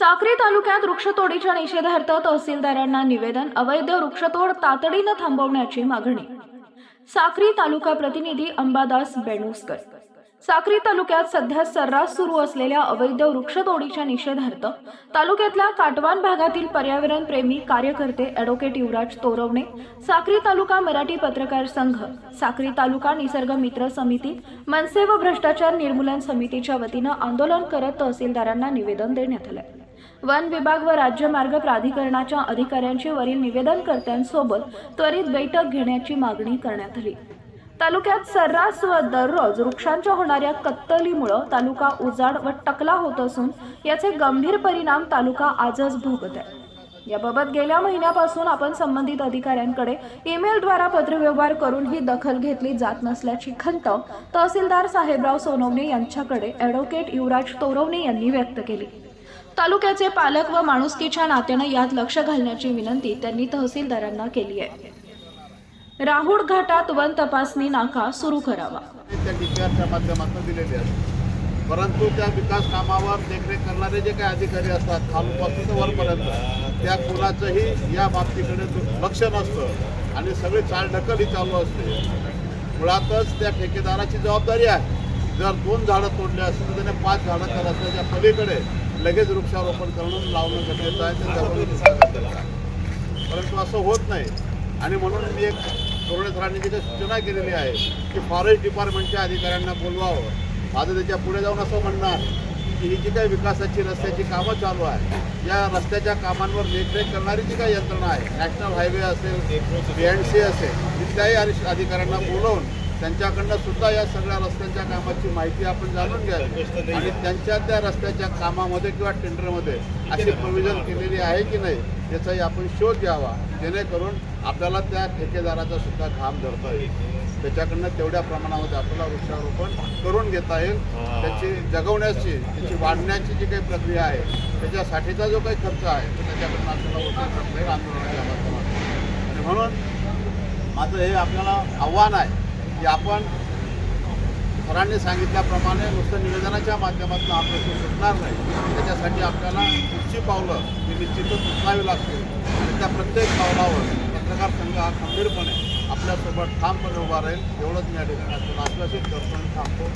साक्री तालुक्यात वृक्षतोडीच्या निषेधार्थ तहसीलदारांना निवेदन अवैध वृक्षतोड तातडीनं थांबवण्याची मागणी. साक्री तालुका प्रतिनिधी अंबादास बेणुसकर. साक्री तालुक्यात सध्या सर्रास सुरू असलेल्या अवैध वृक्षतोडीच्या निषेधार्थ तालुक्यातल्या काटवान भागातील पर्यावरण प्रेमी कार्यकर्ते ॲडव्होकेट युवराज तोरवणे साक्री तालुका मराठी पत्रकार संघ साक्री तालुका निसर्ग मित्र समिती मनसे व भ्रष्टाचार निर्मूलन समितीच्या वतीनं आंदोलन करत तहसीलदारांना निवेदन देण्यात आलं वन विभाग व राज्य मार्ग प्राधिकरणाच्या अधिकाऱ्यांची वरील निवेदनकर्त्यांसोबत त्वरित बैठक घेण्याची मागणी करण्यात आली. तालुक्यात सर्रास व दररोज वृक्षांच्या होणाऱ्या कत्तलीमुळं तालुका उजाड व टकला होत असून याचे गंभीर परिणाम तालुका आजच भोगत आहे. याबाबत गेल्या महिन्यापासून आपण संबंधित अधिकाऱ्यांकडे ईमेलद्वारा पत्रव्यवहार करून ही दखल घेतली जात नसल्याची खंत तहसीलदार साहेबराव सोनवणे यांच्याकडे ॲडव्होकेट युवराज तोरवणे यांनी व्यक्त केली. तालुक्याचे पालक व माणुसकीच्या नात्यानं यात लक्ष घालण्याची विनंती त्यांनी तहसीलदारांना केली आहे. राहुड घाटात वन तपासणी नाका सुरू करावा. त्या डीपीआरच्या माध्यमातून परंतु त्या विकास कामावर देखरेख करणारे जे काही अधिकारी असतात खालूपासून ते वरपर्यंत त्या कुणाचंही या बाबतीकडे लक्ष नसतं आणि सगळी चालढकल ही चालू असते. मुळातच त्या ठेकेदाराची जबाबदारी आहे. जर दोन झाडं तोडली असतील तर त्याने पाच झाडं त्या असल्याच्या पलीकडे लगेच वृक्षारोपण करणं लावणं गरजेचं आहे परंतु असं होत नाही. आणि म्हणून मी एक तोरणे सरांनी तिथे सूचना केलेली आहे की फॉरेस्ट डिपार्टमेंटच्या अधिकाऱ्यांना बोलवावं. माझं त्याच्या पुढे जाऊन असं म्हणणं आहे की ही जी काही विकासाची रस्त्याची कामं चालू आहे या रस्त्याच्या कामांवर देखरेख करणारी जी काही यंत्रणा आहे नॅशनल हायवे असेल बी एन सी असेल तिथल्याही अधिकाऱ्यांना बोलवून त्यांच्याकडनं सुद्धा या सगळ्या रस्त्यांच्या कामाची माहिती आपण जाणून घ्यावी. आणि त्यांच्या त्या रस्त्याच्या कामामध्ये किंवा टेंडरमध्ये अशी प्रोव्हिजन केलेली आहे की नाही याचाही आपण शोध घ्यावा. जेणेकरून आपल्याला त्या ठेकेदाराचा सुद्धा घाम धरता येईल. त्याच्याकडनं तेवढ्या प्रमाणामध्ये आपल्याला वृक्षारोपण करून घेता येईल. त्याची जगवण्याची त्याची वाढण्याची जी काही प्रक्रिया आहे त्याच्यासाठीचा जो काही खर्च आहे तो त्याच्याकडनं आपल्याला वसूल करता येईल आंदोलनाच्या माध्यमातून आणि म्हणून माझं हे आपल्याला आव्हान आहे की आपण सरांनी सांगितल्याप्रमाणे नुसतं निवेदनाच्या माध्यमातून आपलं प्रश्न सुटणार नाही. त्याच्यासाठी आपल्याला पुढची पावलं ही निश्चितच उचलावी लागतील आणि त्या प्रत्येक पावलावर पत्रकार संघ हा खंबीरपणे आपल्यासोबत ठामपणे उभा राहील. एवढंच मी या ठिकाणी आश्वासित करतो आणि थांबतो